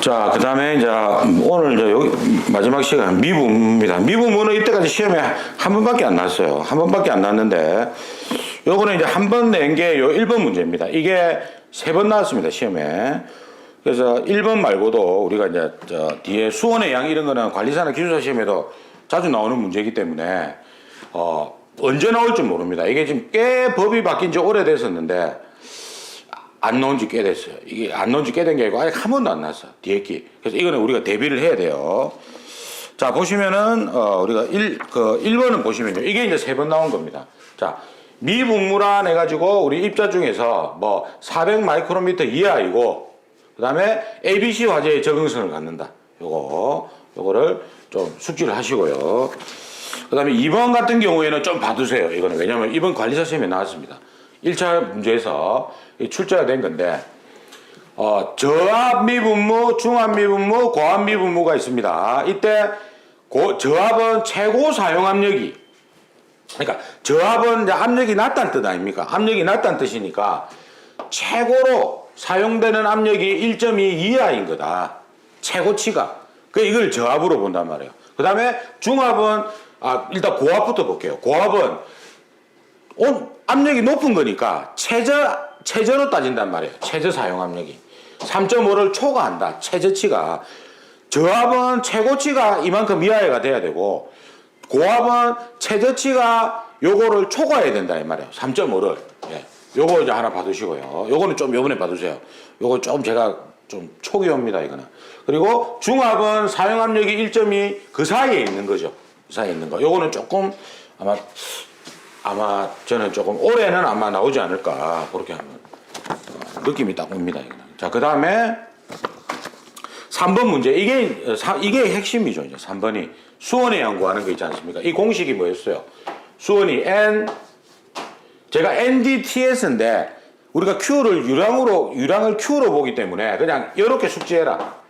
자, 그 다음에 이제 오늘 이제 여기 마지막 시간 미분입니다. 미분문은 이때까지 시험에 한 번밖에 안 났어요. 한 번밖에 안 났는데 요거는 이제 한 번 낸 게 요 1번 문제입니다. 이게 세 번 나왔습니다. 시험에. 그래서 1번 말고도 우리가 이제 저 뒤에 수원의 양 이런 거는 관리사나 기술사 시험에도 자주 나오는 문제이기 때문에 어 언제 나올지 모릅니다. 이게 지금 꽤 법이 바뀐 지 오래됐었는데 안 나온 지 꽤 됐어요. 이게 안 나온 지 꽤 된 게 아니고 아직 한 번도 안 났어. 뒤에 끼. 그래서 이거는 우리가 대비를 해야 돼요. 자, 보시면은, 어, 우리가 1, 그, 1번은 보시면요. 이게 이제 세 번 나온 겁니다. 자, 미분무란 해가지고 우리 입자 중에서 뭐 400 마이크로미터 이하이고, 그 다음에 ABC 화재의 적응성을 갖는다. 요거, 요거를 좀 숙지를 하시고요. 그 다음에 2번 같은 경우에는 좀 봐두세요. 이거는. 왜냐면 이번 관리사 시험에 나왔습니다. 1차 문제에서 이 출제가 된 건데, 어, 저압 미분무, 중압 미분무, 고압 미분무가 있습니다. 이때 고, 저압은 최고 사용 압력이 그러니까 저압은 압력이 낮다는 뜻 아닙니까? 압력이 낮다는 뜻이니까 최고로 사용되는 압력이 1.2 이하인 거다. 최고치가. 그 이걸 저압으로 본단 말이에요. 그 다음에 중압은 아 일단 고압부터 볼게요. 고압은 온 압력이 높은 거니까 최저 최저로 따진단 말이에요. 최저 사용 압력이 3.5를 초과한다. 최저치가 저압은 최고치가 이만큼 이하가 돼야 되고 고압은 최저치가 요거를 초과해야 된다 이 말이에요. 3.5를. 예. 요거 이제 하나 받으시고요. 요거는 좀 요번에 받으세요. 요거 좀 제가 좀 초기호입니다 이거는. 그리고 중압은 사용 압력이 1.2 그 사이에 있는 거죠. 그 사이에 있는 거. 요거는 조금 아마 아마 저는 조금 올해는 아마 나오지 않을까 그렇게 하면 어, 느낌이 딱 옵니다. 자, 그 다음에 3번 문제. 이게, 이게 핵심이죠. 이제 3번이. 수원에 연구하는 거 있지 않습니까? 이 공식이 뭐였어요? 수원이 N, 제가 NDTS인데, 우리가 Q를 유량으로, 유량을 Q로 보기 때문에 그냥 이렇게 숙지해라.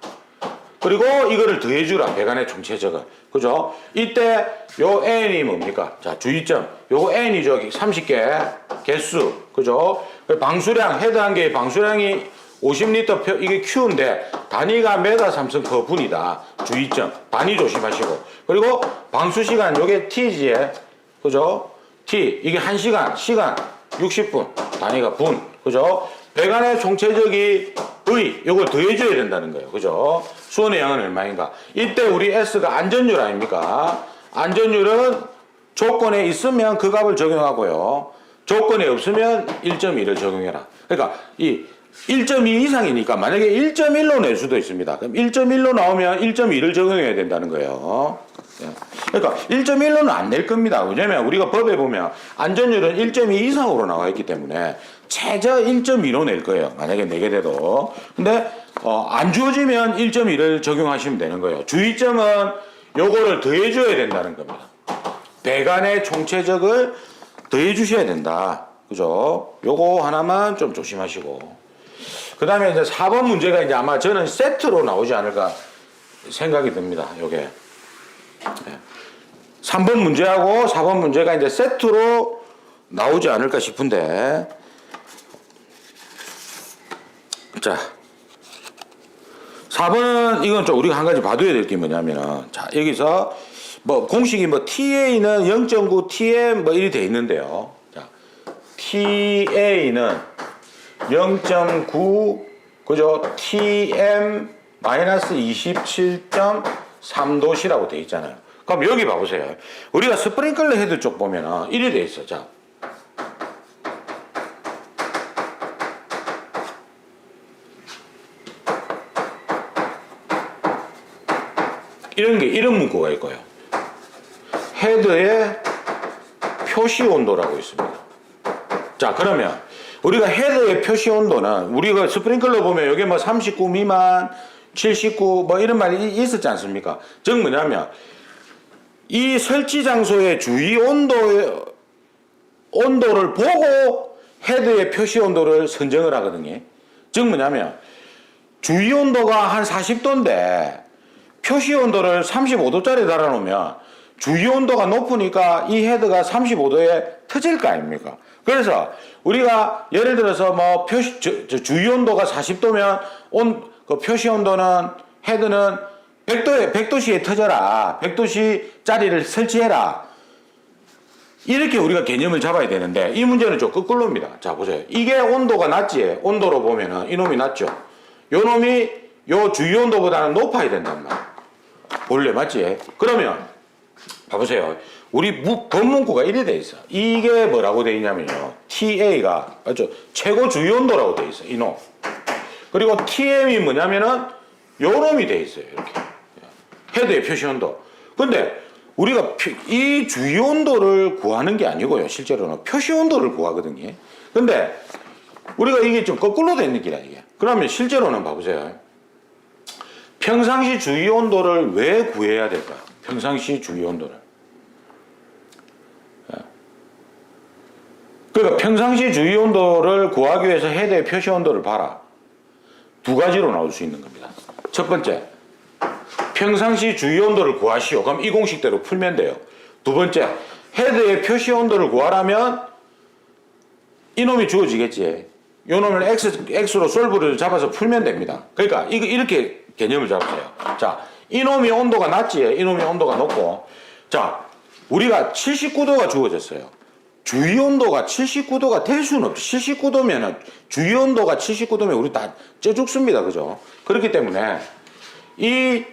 그리고 이거를 더해주라. 배관의 총체적을. 그죠? 이때 요 N이 뭡니까? 자, 주의점. 요거 N이 저기 30개 개수. 그죠? 그 방수량, 헤드 한 개의 방수량이 50리터 표, 이게 Q인데 단위가 메가 삼성 per 분이다. 주의점. 단위 조심하시고. 그리고 방수 시간 요게 T지에 그죠? T 이게 1시간, 시간 60분. 단위가 분. 그죠? 배관의 총체적이 V 요걸 더해줘야 된다는 거예요. 그죠? 수원의 양은 얼마인가? 이때 우리 S가 안전율 아닙니까? 안전율은 조건에 있으면 그 값을 적용하고요. 조건에 없으면 1.1을 적용해라. 그러니까 이 1.2 이상이니까 만약에 1.1로 낼 수도 있습니다. 그럼 1.1로 나오면 1.2를 적용해야 된다는 거예요. 예. 그러니까 1.1로는 안 낼 겁니다. 왜냐면 우리가 법에 보면 안전율은 1.2 이상으로 나와 있기 때문에 최저 1.2로 낼 거예요. 만약에 내게 돼도. 근데 어, 안 주어지면 1.2를 적용하시면 되는 거예요. 주의점은 요거를 더해 줘야 된다는 겁니다. 배관의 총체적을 더해 주셔야 된다. 그죠? 요거 하나만 좀 조심하시고. 그 다음에 이제 4번 문제가 이제 아마 저는 세트로 나오지 않을까 생각이 듭니다. 요게. 네. 3번 문제하고 4번 문제가 이제 세트로 나오지 않을까 싶은데. 자. 4번은 이건 좀 우리가 한 가지 봐둬야 될 게 뭐냐면은 자, 여기서 뭐 공식이 뭐 TA는 0.9 TM 뭐 이리 돼 있는데요. 자, TA는 0.9 그죠? TM 마이너스 27.3도시라고 돼 있잖아요. 그럼 여기 봐보세요. 우리가 스프링클러 헤드 쪽 보면은 이리 돼 있어. 자. 이런 게 이런 문구가 있고요. 헤드의 표시 온도라고 있습니다. 자, 그러면 우리가 헤드의 표시 온도는 우리가 스프링클러 보면 여기 뭐 39 미만, 79 뭐 이런 말이 있었지 않습니까? 즉 뭐냐면 이 설치 장소의 주위 온도 온도를 보고 헤드의 표시 온도를 선정을 하거든요. 즉 뭐냐면 주위 온도가 한 40도인데 표시 온도를 35도짜리 달아놓으면 주위 온도가 높으니까 이 헤드가 35도에 터질 거 아닙니까? 그래서 우리가 예를 들어서 뭐 표시 저, 저 주위 온도가 40도면 온 그 표시 온도는 헤드는 100도에 100도씨에 터져라. 100도씨 짜리를 설치해라. 이렇게 우리가 개념을 잡아야 되는데 이 문제는 좀 거꾸로입니다. 자 보세요. 이게 온도가 낮지. 온도로 보면은 이놈이 낮죠. 요 놈이 요 주위 온도보다는 높아야 된단 말이야. 원래 맞지? 그러면 봐보세요. 우리 무, 법문구가 이래 돼 있어. 이게 뭐라고 돼 있냐면요. TA가 맞죠? 최고 주위 온도라고 돼 있어. 이놈. 그리고 TM이 뭐냐면은 요 놈이 돼 있어요. 이렇게. 헤드의 표시 온도. 근데 우리가 표- 이 주위 온도를 구하는 게 아니고요. 실제로는 표시 온도를 구하거든요. 근데 우리가 이게 좀 거꾸로 된 느낌이야 이게. 그러면 실제로는 봐보세요. 평상시 주위 온도를 왜 구해야 될까요? 평상시 주위 온도를. 예. 그러니까 평상시 주위 온도를 구하기 위해서 헤드의 표시 온도를 봐라. 두 가지로 나올 수 있는 겁니다. 첫 번째, 평상시 주위 온도를 구하시오. 그럼 이 공식대로 풀면 돼요. 두 번째, 헤드의 표시 온도를 구하라면 이놈이 주어지겠지. 요놈을 X, X로 솔브를 잡아서 풀면 됩니다. 그러니까 이거 이렇게 개념을 잡으세요. 자, 이놈이 온도가 낮지. 이놈이 온도가 높고. 자, 우리가 79도가 주어졌어요. 주위 온도가 79도가 될 수는 없죠. 79도면은 주위 온도가 79도면 우리 다 쪄 죽습니다. 그죠? 그렇기 때문에 이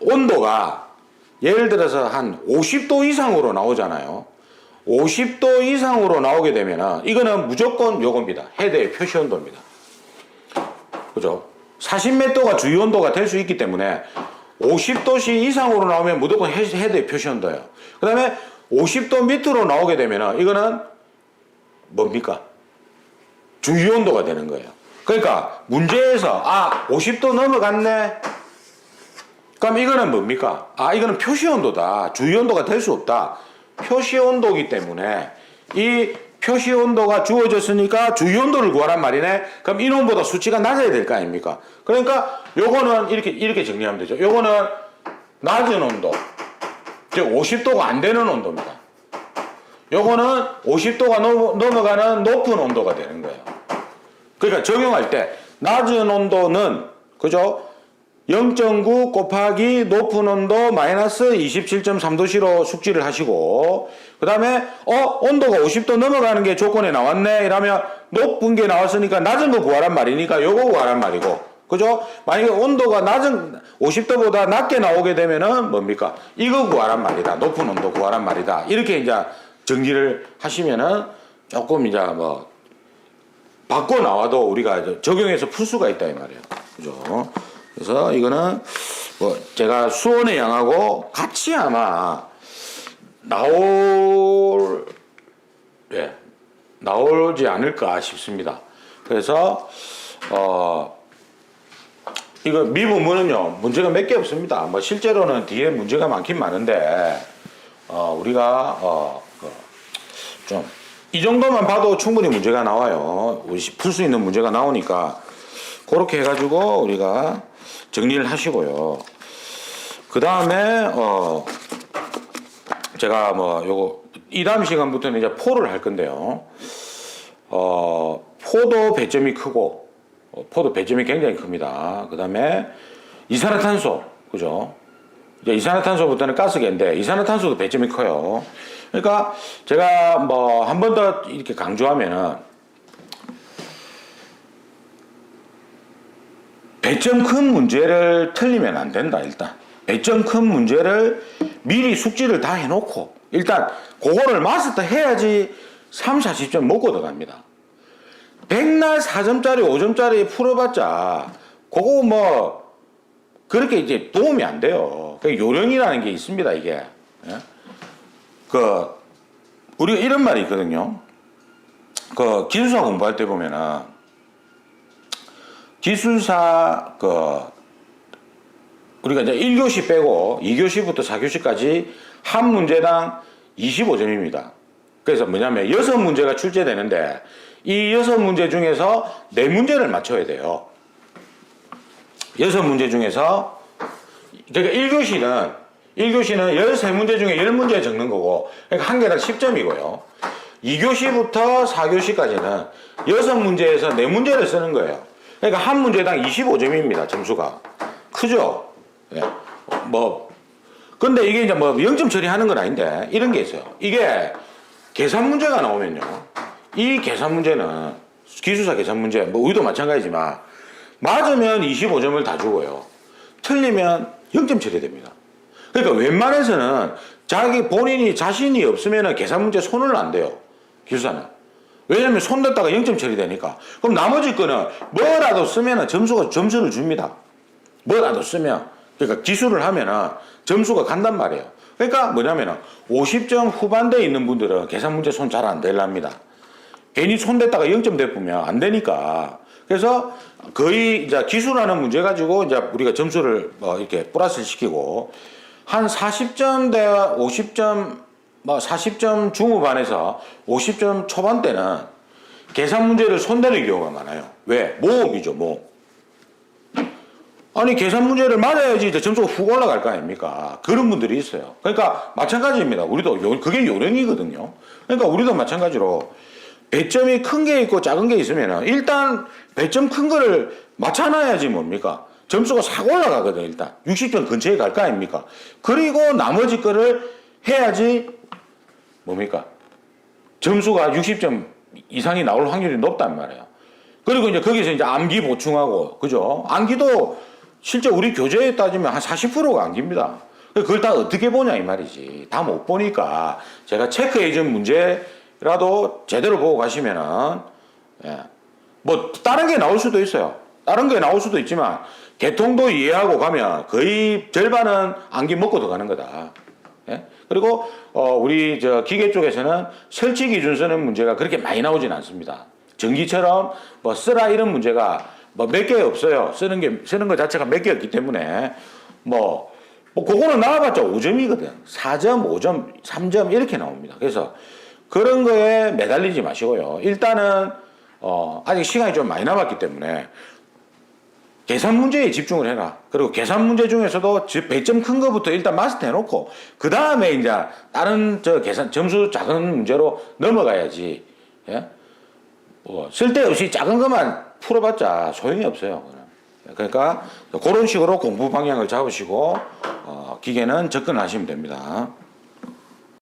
온도가 예를 들어서 한 50도 이상으로 나오잖아요. 50도 이상으로 나오게 되면은 이거는 무조건 요겁니다. 헤드의 표시 온도입니다. 그죠? 40m가 주위 온도가 될 수 있기 때문에 50도씨 이상으로 나오면 무조건 헤- 헤드의 표시 온도예요. 그 다음에 50도 밑으로 나오게 되면은 이거는 뭡니까? 주위 온도가 되는 거예요. 그러니까 문제에서 아 50도 넘어갔네. 그럼 이거는 뭡니까? 아 이거는 표시 온도다. 주위 온도가 될 수 없다. 표시 온도기 때문에 이 표시 온도가 주어졌으니까 주위 온도를 구하란 말이네. 그럼 이놈보다 수치가 낮아야 될 거 아닙니까? 그러니까 요거는 이렇게 이렇게 정리하면 되죠. 요거는 낮은 온도. 즉 50도가 안 되는 온도입니다. 요거는 50도가 넘어가는 높은 온도가 되는 거예요. 그러니까 적용할 때 낮은 온도는 그죠? 0.9 곱하기 높은 온도 마이너스 27.3도씨로 숙지를 하시고 그 다음에 어 온도가 50도 넘어가는 게 조건에 나왔네 이러면 높은 게 나왔으니까 낮은 거 구하란 말이니까 요거 구하란 말이고 그죠? 만약에 온도가 낮은 50도보다 낮게 나오게 되면은 뭡니까? 이거 구하란 말이다. 높은 온도 구하란 말이다. 이렇게 이제 정리를 하시면은 조금 이제 뭐 바꿔 나와도 우리가 적용해서 풀 수가 있다 이 말이에요. 그죠? 그래서 이거는 뭐 제가 수원의 양하고 같이 아마 나올 예 나오지 않을까 싶습니다. 그래서 어 이거 미분문은요 문제가 몇 개 없습니다. 뭐 실제로는 뒤에 문제가 많긴 많은데 어 우리가 어 좀 이 정도만 봐도 충분히 문제가 나와요. 풀 수 있는 문제가 나오니까 그렇게 해가지고 우리가 정리를 하시고요. 그 다음에 어 제가 뭐 요거 이 다음 시간부터는 이제 포를 할 건데요. 어 포도 배점이 크고 어, 포도 배점이 굉장히 큽니다. 그 다음에 이산화탄소 그죠? 이제 이산화탄소부터는 가스계인데 이산화탄소도 배점이 커요. 그러니까 제가 뭐 한 번 더 이렇게 강조하면은 배점 큰 문제를 틀리면 안 된다 일단 배점 큰 문제를 미리 숙지를 다 해놓고 일단 그거를 마스터 해야지 3, 40점 먹고 들어갑니다 백날 4점짜리 5점짜리 풀어봤자 그거 뭐 그렇게 이제 도움이 안 돼요 그 요령이라는 게 있습니다 이게 예? 그 우리가 이런 말이 있거든요 그 기술사 공부할 때 보면은 기술사 그 우리가 이제 1교시 빼고 2교시부터 4교시까지 한 문제당 25점입니다. 그래서 뭐냐면 여섯 문제가 출제되는데 이 여섯 문제 중에서 네 문제를 맞춰야 돼요. 여섯 문제 중에서 그러니까 1교시는 1교시는 13문제 중에 10문제 적는 거고 그러니까 한 개당 10점이고요. 2교시부터 4교시까지는 여섯 문제에서 네 문제를 쓰는 거예요. 그러니까 한 문제당 25점입니다. 점수가. 크죠? 예. 뭐 근데 이게 이제 뭐 0점 처리하는 건 아닌데 이런 게 있어요. 이게 계산 문제가 나오면요. 이 계산 문제는 기술사 계산 문제, 뭐 의도 마찬가지지만 맞으면 25점을 다 주고요. 틀리면 0점 처리됩니다. 그러니까 웬만해서는 자기 본인이 자신이 없으면 계산 문제 손을 안 대요. 기술사는. 왜냐면 손 댔다가 0점 처리되니까. 그럼 나머지 거는 뭐라도 쓰면 점수가 점수를 줍니다. 뭐라도 쓰면. 그러니까 기술을 하면은 점수가 간단 말이에요. 그러니까 뭐냐면은 50점 후반대에 있는 분들은 계산 문제 손 잘안 대랍니다. 괜히 손 댔다가 0점 대보면 안 되니까. 그래서 거의 이제 기술하는 문제 가지고 이제 우리가 점수를 뭐 이렇게 플러스 시키고 한 40점 대 50점 뭐 40점 중후반에서 50점 초반대는 계산 문제를 손대는 경우가 많아요. 왜? 모험이죠, 모험. 아니 계산 문제를 맞아야지 이제 점수가 훅 올라갈 거 아닙니까? 그런 분들이 있어요. 그러니까 마찬가지입니다. 우리도 요, 그게 요령이거든요. 그러니까 우리도 마찬가지로 배점이 큰 게 있고 작은 게 있으면 일단 배점 큰 거를 맞춰놔야지 뭡니까? 점수가 싹 올라가거든 일단 60점 근처에 갈 거 아닙니까? 그리고 나머지 거를 해야지 뭡니까? 점수가 60점 이상이 나올 확률이 높단 말이에요. 그리고 이제 거기서 이제 암기 보충하고, 그죠? 암기도 실제 우리 교재에 따지면 한 40%가 암기입니다. 그걸 다 어떻게 보냐 이 말이지. 다 못 보니까 제가 체크해준 문제 라도 제대로 보고 가시면은, 예. 뭐, 다른 게 나올 수도 있어요. 다른 게 나올 수도 있지만, 개통도 이해하고 가면 거의 절반은 암기 먹고 들어가는 거다. 예? 그리고 어, 우리 저 기계 쪽에서는 설치 기준 쓰는 문제가 그렇게 많이 나오진 않습니다. 전기처럼 뭐 쓰라 이런 문제가 뭐 몇 개 없어요. 쓰는 게 쓰는 것 자체가 몇 개 없기 때문에 뭐, 뭐 그거는 나와봤자 5점이거든. 4점, 5점, 3점 이렇게 나옵니다. 그래서 그런 거에 매달리지 마시고요. 일단은 어, 아직 시간이 좀 많이 남았기 때문에 계산 문제에 집중을 해라. 그리고 계산 문제 중에서도 지- 배점 큰 거부터 일단 마스터 해놓고 그 다음에 이제 다른 저 계산 점수 작은 문제로 넘어가야지. 예? 뭐 쓸데없이 작은 것만 풀어봤자 소용이 없어요. 그러니까 그런 식으로 공부 방향을 잡으시고 어, 기계는 접근하시면 됩니다.